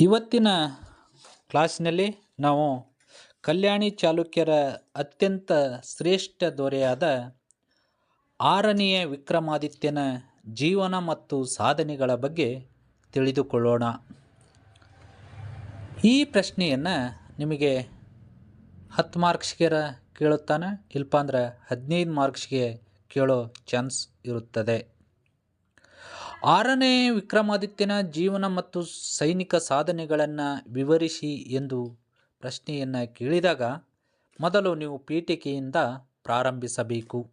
ಇವತ್ತಿನ ಕ್ಲಾಸ್ನಲ್ಲಿ ನಾವು ಕಲ್ಯಾಣಿ ಚಾಲುಕ್ಯರ ಅತ್ಯಂತ ಶ್ರೇಷ್ಠ ದೊರೆಯಾದ ಆರನೆಯ ವಿಕ್ರಮಾದಿತ್ಯನ ಜೀವನ ಮತ್ತು ಸಾಧನೆಗಳ ಬಗ್ಗೆ ತಿಳಿದುಕೊಳ್ಳೋಣ. ಈ ಪ್ರಶ್ನೆಯನ್ನು ನಿಮಗೆ ಹತ್ತು ಮಾರ್ಕ್ಸ್ಗೆ ಕೇಳುತ್ತಾನೆ ಇಲ್ಲಪ್ಪ ಅಂದ್ರೆ ಹದಿನೈದು ಮಾರ್ಕ್ಸ್ಗೆ ಕೇಳೋ ಚಾನ್ಸ್ ಇರುತ್ತದೆ. ಆರನೇ ವಿಕ್ರಮಾದಿತ್ಯನ ಜೀವನ ಮತ್ತು ಸೈನಿಕ ಸಾಧನೆಗಳನ್ನು ವಿವರಿಸಿ ಎಂದು ಪ್ರಶ್ನೆಯನ್ನು ಕೇಳಿದಾಗ ಮೊದಲು ನೀವು ಪೀಠಿಕೆಯಿಂದ ಪ್ರಾರಂಭಿಸಬೇಕು.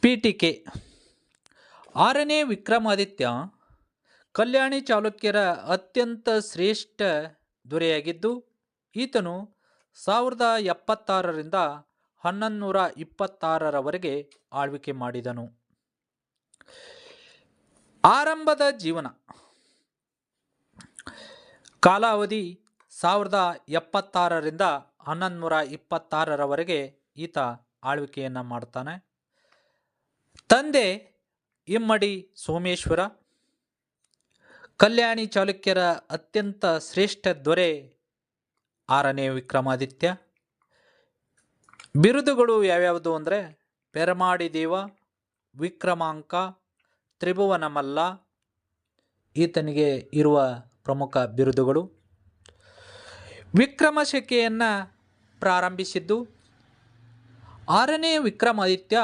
ಪೀಠಿಕೆ. ಆರನೇ ವಿಕ್ರಮಾದಿತ್ಯ ಕಲ್ಯಾಣಿ ಚಾಲುಕ್ಯರ ಅತ್ಯಂತ ಶ್ರೇಷ್ಠ ದೊರೆಯಾಗಿದ್ದು, ಈತನು ಸಾವಿರದ ಎಪ್ಪತ್ತಾರರಿಂದ ಹನ್ನೊಂದು ನೂರ ಇಪ್ಪತ್ತಾರರವರೆಗೆ ಆಳ್ವಿಕೆ ಮಾಡಿದನು. ಆರಂಭದ ಜೀವನ. ಕಾಲಾವಧಿ ಸಾವಿರದ ಎಪ್ಪತ್ತಾರರಿಂದ ಹನ್ನೊಂದು ನೂರ ಇಪ್ಪತ್ತಾರರವರೆಗೆ ಈತ ಆಳ್ವಿಕೆಯನ್ನು ಮಾಡ್ತಾನೆ ತಂದೆ ಇಮ್ಮಡಿ ಸೋಮೇಶ್ವರ, ಕಲ್ಯಾಣಿ ಚಾಲುಕ್ಯರ ಅತ್ಯಂತ ಶ್ರೇಷ್ಠ ದೊರೆ ಆರನೇ ವಿಕ್ರಮಾದಿತ್ಯ. ಬಿರುದುಗಳು ಯಾವ್ಯಾವುದು ಅಂದರೆ ಪೆರಮಾಡಿ ದೇವ ವಿಕ್ರಮಾಂಕ ತ್ರಿಭುವನ ಮಲ್ಲ ಈತನಿಗೆ ಇರುವ ಪ್ರಮುಖ ಬಿರುದುಗಳು. ವಿಕ್ರಮ ಶಕೆಯನ್ನು ಪ್ರಾರಂಭಿಸಿದ್ದು. ಆರನೇ ವಿಕ್ರಮಾದಿತ್ಯ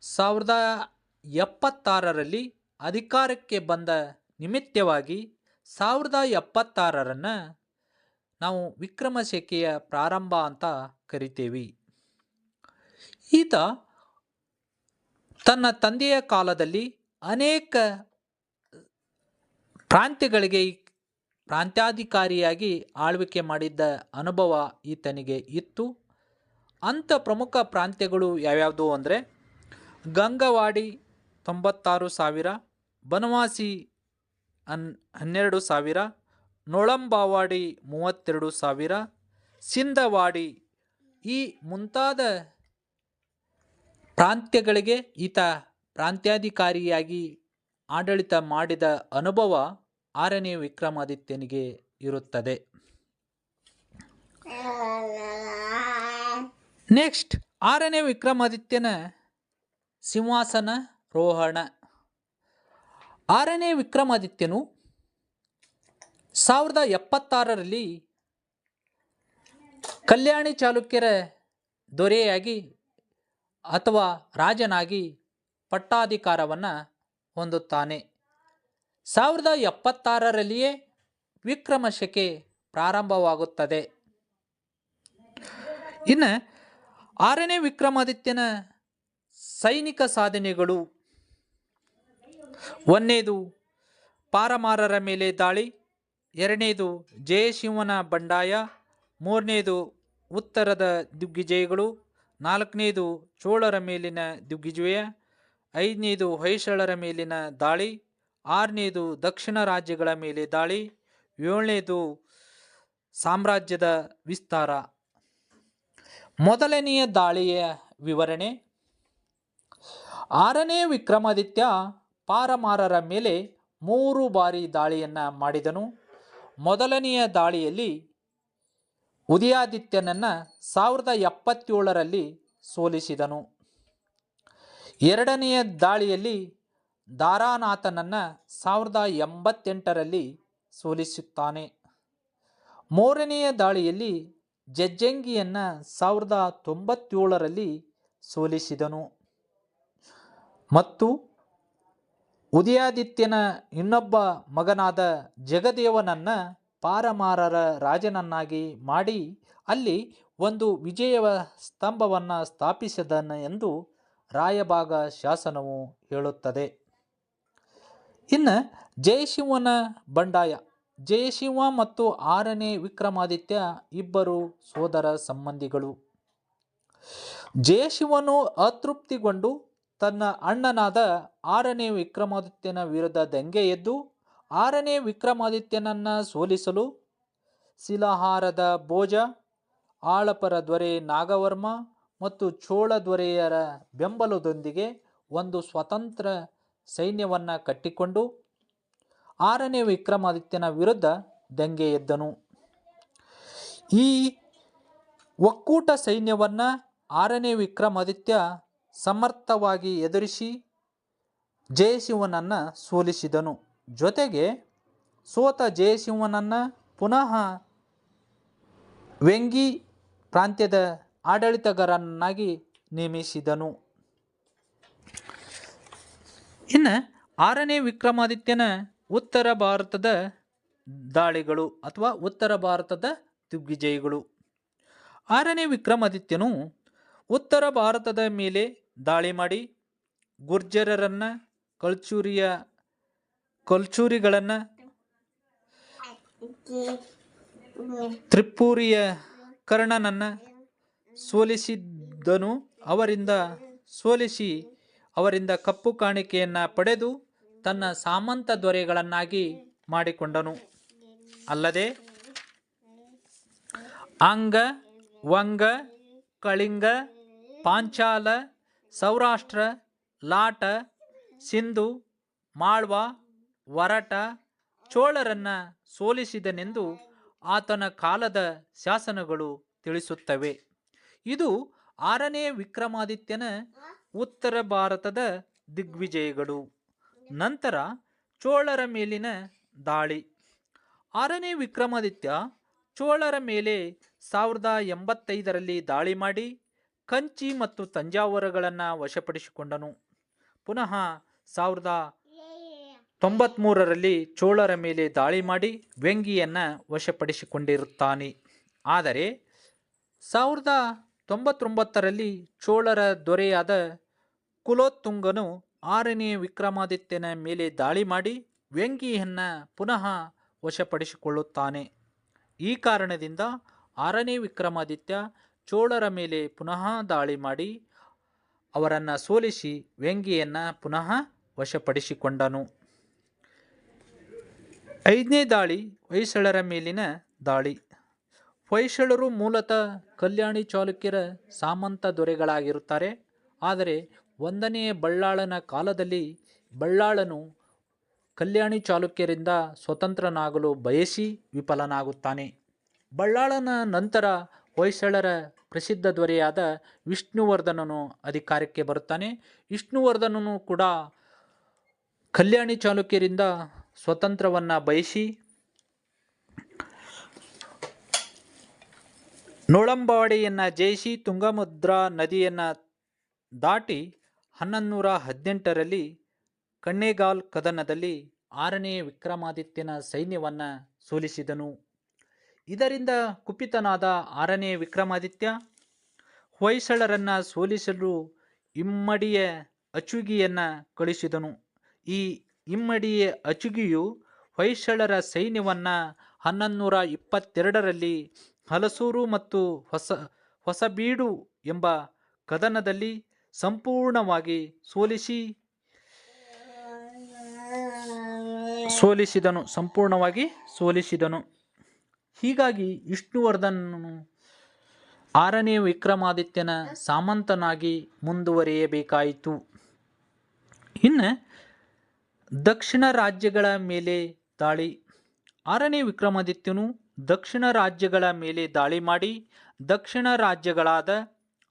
ಸಾವಿರದ ಎಪ್ಪತ್ತಾರರಲ್ಲಿ ಅಧಿಕಾರಕ್ಕೆ ಬಂದ ನಿಮಿತ್ತವಾಗಿ ಸಾವಿರದ ಎಪ್ಪತ್ತಾರರನ್ನು ನಾವು ವಿಕ್ರಮ ಶಕೆಯ ಪ್ರಾರಂಭ ಅಂತ ಕರಿತೇವೆ. ಈತ ತನ್ನ ತಂದೆಯ ಕಾಲದಲ್ಲಿ ಅನೇಕ, ಪ್ರಾಂತ್ಯಗಳಿಗೆ ಪ್ರಾಂತ್ಯಾಧಿಕಾರಿಯಾಗಿ ಆಳ್ವಿಕೆ ಮಾಡಿದ್ದ ಅನುಭವ ಈತನಿಗೆ ಇತ್ತು. ಅಂಥ ಪ್ರಮುಖ ಪ್ರಾಂತ್ಯಗಳು ಯಾವ್ಯಾವುದು ಅಂದರೆ, ಗಂಗವಾಡಿ ತೊಂಬತ್ತಾರು ಸಾವಿರ, ಬನವಾಸಿ ಅನ್ ಹನ್ನೆರಡು ಸಾವಿರ, ನೊಳಂಬಾವಾಡಿ ಮೂವತ್ತೆರಡು ಸಾವಿರ, ಸಿಂಧವಾಡಿ ಈ ಮುಂತಾದ ಪ್ರಾಂತ್ಯಗಳಿಗೆ ಈತ ಪ್ರಾಂತ್ಯಾಧಿಕಾರಿಯಾಗಿ ಆಡಳಿತ ಮಾಡಿದ ಅನುಭವ ಆರನೇ ವಿಕ್ರಮಾದಿತ್ಯನಿಗೆ ಇರುತ್ತದೆ. ನೆಕ್ಸ್ಟ್, ಆರನೇ ವಿಕ್ರಮಾದಿತ್ಯನ ಸಿಂಹಾಸನ ರೋಹಣ. ಆರನೇ ವಿಕ್ರಮಾದಿತ್ಯನು ಸಾವಿರದ ಎಪ್ಪತ್ತಾರರಲ್ಲಿ ಕಲ್ಯಾಣಿ ಚಾಲುಕ್ಯರ ದೊರೆಯಾಗಿ ಅಥವಾ ರಾಜನಾಗಿ ಪಟ್ಟಾಧಿಕಾರವನ್ನು ಹೊಂದುತ್ತಾನೆ. ಸಾವಿರದ ಎಪ್ಪತ್ತಾರರಲ್ಲಿಯೇ ವಿಕ್ರಮ ಶಕೆ ಪ್ರಾರಂಭವಾಗುತ್ತದೆ. ಇನ್ನು ಆರನೇ ವಿಕ್ರಮಾದಿತ್ಯನ ಸೈನಿಕ ಸಾಧನೆಗಳು. ಒಂದನೇದು ಪಾರಮಾರರ ಮೇಲೆ ದಾಳಿ, ಎರಡನೇದು ಜಯಶಿವನ ಬಂಡಾಯ, ಮೂರನೇದು ಉತ್ತರದ ದಿಗ್ವಿಜಯಗಳು, ನಾಲ್ಕನೇದು ಚೋಳರ ಮೇಲಿನ ದಿಗ್ವಿಜಯ. ಐದನೇದು ಹೊಯ್ಸಳರ ಮೇಲಿನ ದಾಳಿ, ಆರನೇದು ದಕ್ಷಿಣ ರಾಜ್ಯಗಳ ಮೇಲೆ ದಾಳಿ, ಏಳನೇದು ಸಾಮ್ರಾಜ್ಯದ ವಿಸ್ತಾರ. ಮೊದಲನೆಯ ದಾಳಿಯ ವಿವರಣೆ, ಆರನೇ ವಿಕ್ರಮಾದಿತ್ಯ ಪಾರಮಾರರ ಮೇಲೆ ಮೂರು ಬಾರಿ ದಾಳಿಯನ್ನು ಮಾಡಿದನು. ಮೊದಲನೆಯ ದಾಳಿಯಲ್ಲಿ ಉದಯಾದಿತ್ಯನನ್ನು ಸಾವಿರದ ಎಪ್ಪತ್ತೇಳರಲ್ಲಿ ಸೋಲಿಸಿದನು. ಎರಡನೆಯ ದಾಳಿಯಲ್ಲಿ ದಾರಾನಾಥನನ್ನು ಸಾವಿರದ ಎಂಬತ್ತೆಂಟರಲ್ಲಿ ಸೋಲಿಸುತ್ತಾನೆ. ಮೂರನೆಯ ದಾಳಿಯಲ್ಲಿ ಜಜ್ಜಂಗಿಯನ್ನು ಸಾವಿರದ ತೊಂಬತ್ತೇಳರಲ್ಲಿ ಸೋಲಿಸಿದನು. ಮತ್ತು ಉದಯಾದಿತ್ಯನ ಇನ್ನೊಬ್ಬ ಮಗನಾದ ಜಗದೇವನನ್ನು ಪಾರಮಾರರ ರಾಜನನ್ನಾಗಿ ಮಾಡಿ ಅಲ್ಲಿ ಒಂದು ವಿಜಯ ಸ್ತಂಭವನ್ನು ಸ್ಥಾಪಿಸಿದನು ಎಂದು ರಾಯಭಾಗ ಶಾಸನವು ಹೇಳುತ್ತದೆ. ಇನ್ನು ಜಯಶಿವನ ಬಂಡಾಯ. ಜಯಶಿವ ಮತ್ತು ಆರನೇ ವಿಕ್ರಮಾದಿತ್ಯ ಇಬ್ಬರು ಸೋದರ ಸಂಬಂಧಿಗಳು. ಜಯಶಿವನು ಅತೃಪ್ತಿಗೊಂಡು ತನ್ನ ಅಣ್ಣನಾದ ಆರನೇ ವಿಕ್ರಮಾದಿತ್ಯನ ವಿರುದ್ಧ ದಂಗೆ ಎದ್ದು ಆರನೇ ವಿಕ್ರಮಾದಿತ್ಯನನ್ನು ಸೋಲಿಸಲು ಶಿಲಾಹಾರದ ಭೋಜ, ಆಳಪರ ದೊರೆ ನಾಗವರ್ಮ ಮತ್ತು ಚೋಳ ದೊರೆಯರ ಬೆಂಬಲದೊಂದಿಗೆ ಒಂದು ಸ್ವತಂತ್ರ ಸೈನ್ಯವನ್ನು ಕಟ್ಟಿಕೊಂಡು ಆರನೇ ವಿಕ್ರಮಾದಿತ್ಯನ ವಿರುದ್ಧ ದಂಗೆ ಎದ್ದನು. ಈ ಒಕ್ಕೂಟ ಸೈನ್ಯವನ್ನು ಆರನೇ ವಿಕ್ರಮಾದಿತ್ಯ ಸಮರ್ಥವಾಗಿ ಎದುರಿಸಿ ಜಯಸಿಂಹನನ್ನು ಸೋಲಿಸಿದನು. ಜೊತೆಗೆ ಸೋತ ಜಯಸಿಂಹನನ್ನು ಪುನಃ ವೆಂಗಿ ಪ್ರಾಂತ್ಯದ ಆಡಳಿತಗಾರನಾಗಿ ನೇಮಿಸಿದನು. ಇನ್ನು ಆರನೇ ವಿಕ್ರಮಾದಿತ್ಯನ ಉತ್ತರ ಭಾರತದ ದಾಳಿಗಳು ಅಥವಾ ಉತ್ತರ ಭಾರತದ ದಿಗ್ವಿಜಯಗಳು. ಆರನೇ ವಿಕ್ರಮಾದಿತ್ಯನು ಉತ್ತರ ಭಾರತದ ಮೇಲೆ ದಾಳಿ ಮಾಡಿ ಗುರ್ಜರರನ್ನು ಕಲ್ಚೂರಿಯ ಕಲ್ಚೂರಿಗಳನ್ನು ತ್ರಿಪುರಿಯ ಕರ್ಣನನ್ನು ಸೋಲಿಸಿದ್ದನು, ಅವರಿಂದ ಸೋಲಿಸಿ, ಅವರಿಂದ ಕಪ್ಪು ಕಾಣಿಕೆಯನ್ನು ಪಡೆದು ತನ್ನ ಸಾಮಂತ ದೊರೆಗಳನ್ನಾಗಿ ಮಾಡಿಕೊಂಡನು. ಅಲ್ಲದೆ, ಅಂಗ, ವಂಗ, ಕಳಿಂಗ, ಪಾಂಚಾಲ, ಸೌರಾಷ್ಟ್ರ, ಲಾಟ, ಸಿಂಧು, ಮಾಳ್ವ, ವರಟ ಚೋಳರನ್ನು ಸೋಲಿಸಿದನೆಂದು ಆತನ ಕಾಲದ ಶಾಸನಗಳು ತಿಳಿಸುತ್ತವೆ. ಇದು ಆರನೇ ವಿಕ್ರಮಾದಿತ್ಯನ ಉತ್ತರ ಭಾರತದ ದಿಗ್ವಿಜಯಗಳು. ನಂತರ ಚೋಳರ ಮೇಲಿನ ದಾಳಿ. ಆರನೇ ವಿಕ್ರಮಾದಿತ್ಯ ಚೋಳರ ಮೇಲೆ ಸಾವಿರದ ಎಂಬತ್ತೈದರಲ್ಲಿ ದಾಳಿ ಮಾಡಿ ಕಂಚಿ ಮತ್ತು ತಂಜಾವೂರುಗಳನ್ನು ವಶಪಡಿಸಿಕೊಂಡನು. ಪುನಃ ಸಾವಿರದ ತೊಂಬತ್ಮೂರರಲ್ಲಿ ಚೋಳರ ಮೇಲೆ ದಾಳಿ ಮಾಡಿ ವ್ಯಂಗಿಯನ್ನು ವಶಪಡಿಸಿಕೊಂಡಿರುತ್ತಾನೆ. ಆದರೆ ಸಾವಿರದ ತೊಂಬತ್ತೊಂಬತ್ತರಲ್ಲಿ ಚೋಳರ ದೊರೆಯಾದ ಕುಲೋತ್ತುಂಗನು ಆರನೇ ವಿಕ್ರಮಾದಿತ್ಯನ ಮೇಲೆ ದಾಳಿ ಮಾಡಿ ವ್ಯಂಗಿಯನ್ನು ಪುನಃ ವಶಪಡಿಸಿಕೊಳ್ಳುತ್ತಾನೆ. ಈ ಕಾರಣದಿಂದ ಆರನೇ ವಿಕ್ರಮಾದಿತ್ಯ ಚೋಳರ ಮೇಲೆ ಪುನಃ ದಾಳಿ ಮಾಡಿ ಅವರನ್ನು ಸೋಲಿಸಿ ವ್ಯಂಗಿಯನ್ನು ಪುನಃ ವಶಪಡಿಸಿಕೊಂಡನು. ಐದನೇ ದಾಳಿ ಹೊಯ್ಸಳರ ಮೇಲಿನ ದಾಳಿ. ಹೊಯ್ಸಳರು ಮೂಲತಃ ಕಲ್ಯಾಣಿ ಚಾಲುಕ್ಯರ ಸಾಮಂತ ದೊರೆಗಳಾಗಿರುತ್ತಾರೆ. ಆದರೆ ಒಂದನೆಯ ಬಳ್ಳಾಳನ ಕಾಲದಲ್ಲಿ ಬಳ್ಳಾಳನು ಕಲ್ಯಾಣಿ ಚಾಲುಕ್ಯರಿಂದ ಸ್ವತಂತ್ರನಾಗಲು ಬಯಸಿ ವಿಫಲನಾಗುತ್ತಾನೆ. ಬಳ್ಳಾಳನ ನಂತರ ಹೊಯ್ಸಳರ ಪ್ರಸಿದ್ಧ ದೊರೆಯಾದ ವಿಷ್ಣುವರ್ಧನನು ಅಧಿಕಾರಕ್ಕೆ ಬರುತ್ತಾನೆ. ವಿಷ್ಣುವರ್ಧನನು ಕೂಡ ಕಲ್ಯಾಣಿ ಚಾಲುಕ್ಯರಿಂದ ಸ್ವತಂತ್ರವನ್ನು ಬಯಸಿ ನೊಳಂಬಾಡಿಯನ್ನು ಜಯಿಸಿ ತುಂಗಭದ್ರಾ ನದಿಯನ್ನು ದಾಟಿ ಹನ್ನೊಂದುನೂರ ಹದಿನೆಂಟರಲ್ಲಿ ಕಣ್ಣೇಗಾಲ್ ಕದನದಲ್ಲಿ ಆರನೇ ವಿಕ್ರಮಾದಿತ್ಯನ ಸೈನ್ಯವನ್ನು ಸೋಲಿಸಿದನು. ಇದರಿಂದ ಕುಪಿತನಾದ ಆರನೇ ವಿಕ್ರಮಾದಿತ್ಯ ಹೊಯ್ಸಳರನ್ನು ಸೋಲಿಸಲು ಇಮ್ಮಡಿಯ ಅಚುಗಿಯನ್ನು ಕಳಿಸಿದನು. ಈ ಇಮ್ಮಡಿಯ ಅಚುಗಿಯು ಹೊಯ್ಸಳರ ಸೈನ್ಯವನ್ನು ಹನ್ನೊಂದು ನೂರ ಇಪ್ಪತ್ತೆರಡರಲ್ಲಿ ಹಲಸೂರು ಮತ್ತು ಹೊಸ, ಹೊಸಬೀಡು ಎಂಬ ಕದನದಲ್ಲಿ ಸಂಪೂರ್ಣವಾಗಿ ಸೋಲಿಸಿ, ಸೋಲಿಸಿದನು, ಸಂಪೂರ್ಣವಾಗಿ ಸೋಲಿಸಿದನು. ಹೀಗಾಗಿ ವಿಷ್ಣುವರ್ಧನನು ಆರನೇ ವಿಕ್ರಮಾದಿತ್ಯನ ಸಾಮಂತನಾಗಿ ಮುಂದುವರಿಯಬೇಕಾಯಿತು. ಇನ್ನು ದಕ್ಷಿಣ ರಾಜ್ಯಗಳ ಮೇಲೆ ದಾಳಿ. ಆರನೇ ವಿಕ್ರಮಾದಿತ್ಯನು ದಕ್ಷಿಣ ರಾಜ್ಯಗಳ ಮೇಲೆ ದಾಳಿ ಮಾಡಿ ದಕ್ಷಿಣ ರಾಜ್ಯಗಳಾದ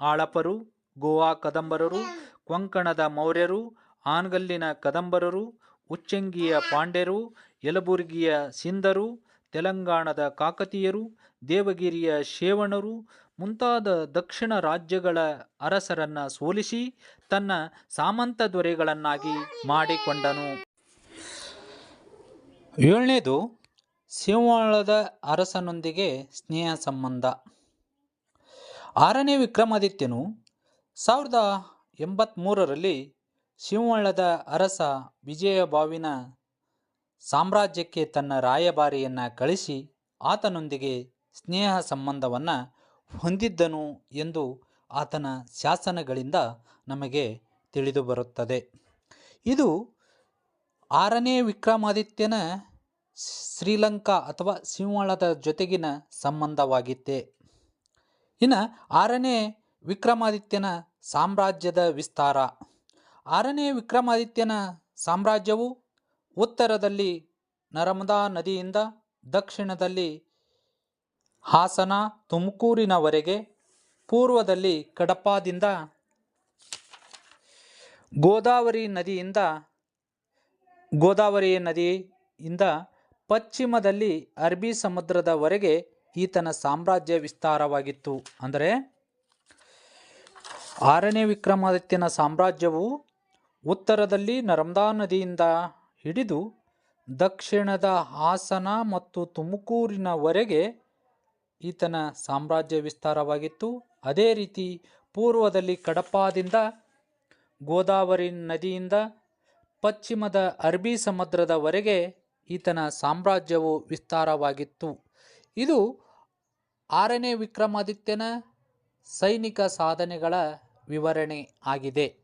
ಆಳಪರು, ಗೋವಾ ಕದಂಬರರು, ಕೊಂಕಣದ ಮೌರ್ಯರು, ಆನ್ಗಲ್ಲಿನ ಕದಂಬರರು, ಉಚ್ಚಂಗಿಯ ಪಾಂಡ್ಯರು, ಯಲಬುರ್ಗಿಯ ಸಿಂಧರು, ತೆಲಂಗಾಣದ ಕಾಕತೀಯರು, ದೇವಗಿರಿಯ ಶೇವಣರು ಮುಂತಾದ ದಕ್ಷಿಣ ರಾಜ್ಯಗಳ ಅರಸರನ್ನು ಸೋಲಿಸಿ ತನ್ನ ಸಾಮಂತ ದೊರೆಗಳನ್ನಾಗಿ ಮಾಡಿಕೊಂಡನು. ಏಳನೇದು ಸಿಂಹಳದ ಅರಸನೊಂದಿಗೆ ಸ್ನೇಹ ಸಂಬಂಧ ಆರನೇ ವಿಕ್ರಮಾದಿತ್ಯನು ಸಾವಿರದ ಎಂಬತ್ತ್ಮೂರರಲ್ಲಿ ಸಿಂಹಳದ ಅರಸ ವಿಜಯಬಾವಿನ ಸಾಮ್ರಾಜ್ಯಕ್ಕೆ ತನ್ನ ರಾಯಭಾರಿಯನ್ನು ಕಳಿಸಿ ಆತನೊಂದಿಗೆ ಸ್ನೇಹ ಸಂಬಂಧವನ್ನು ಹೊಂದಿದ್ದನು ಎಂದು ಆತನ ಶಾಸನಗಳಿಂದ ನಮಗೆ ತಿಳಿದುಬರುತ್ತದೆ. ಇದು ಆರನೇ ವಿಕ್ರಮಾದಿತ್ಯನ ಶ್ರೀಲಂಕಾ ಅಥವಾ ಸಿಂಹಳದ ಜೊತೆಗಿನ ಸಂಬಂಧವಾಗಿತ್ತೆ? ಇನ್ನು ಆರನೇ ವಿಕ್ರಮಾದಿತ್ಯನ ಸಾಮ್ರಾಜ್ಯದ ವಿಸ್ತಾರ. ಆರನೇ ವಿಕ್ರಮಾದಿತ್ಯನ ಸಾಮ್ರಾಜ್ಯವು ಉತ್ತರದಲ್ಲಿ ನರ್ಮದಾ ನದಿಯಿಂದ ದಕ್ಷಿಣದಲ್ಲಿ ಹಾಸನ, ತುಮಕೂರಿನವರೆಗೆ, ಪೂರ್ವದಲ್ಲಿ ಕಡಪಾದಿಂದ ಗೋದಾವರಿ ನದಿಯಿಂದ ಗೋದಾವರಿ ನದಿಯಿಂದ ಪಶ್ಚಿಮದಲ್ಲಿ ಅರಬಿ ಸಮುದ್ರದವರೆಗೆ ಈತನ ಸಾಮ್ರಾಜ್ಯ ವಿಸ್ತಾರವಾಗಿತ್ತು. ಅಂದರೆ ಆರನೇ ವಿಕ್ರಮಾದಿತ್ಯನ ಸಾಮ್ರಾಜ್ಯವು ಉತ್ತರದಲ್ಲಿ ನರ್ಮದಾ ನದಿಯಿಂದ ಹಿಡಿದು ದಕ್ಷಿಣದ ಹಾಸನ ಮತ್ತು ತುಮಕೂರಿನವರೆಗೆ ಈತನ ಸಾಮ್ರಾಜ್ಯ ವಿಸ್ತಾರವಾಗಿತ್ತು. ಅದೇ ರೀತಿ ಪೂರ್ವದಲ್ಲಿ ಕಡಪಾದಿಂದ ಗೋದಾವರಿ ನದಿಯಿಂದ ಪಶ್ಚಿಮದ ಅರಬಿ ಸಮುದ್ರದವರೆಗೆ ಈತನ ಸಾಮ್ರಾಜ್ಯವು ವಿಸ್ತಾರವಾಗಿತ್ತು. ಇದು ಆರನೇ ವಿಕ್ರಮಾದಿತ್ಯನ ಸೈನಿಕ ಸಾಧನೆಗಳ ವಿವರಣೆ ಆಗಿದೆ.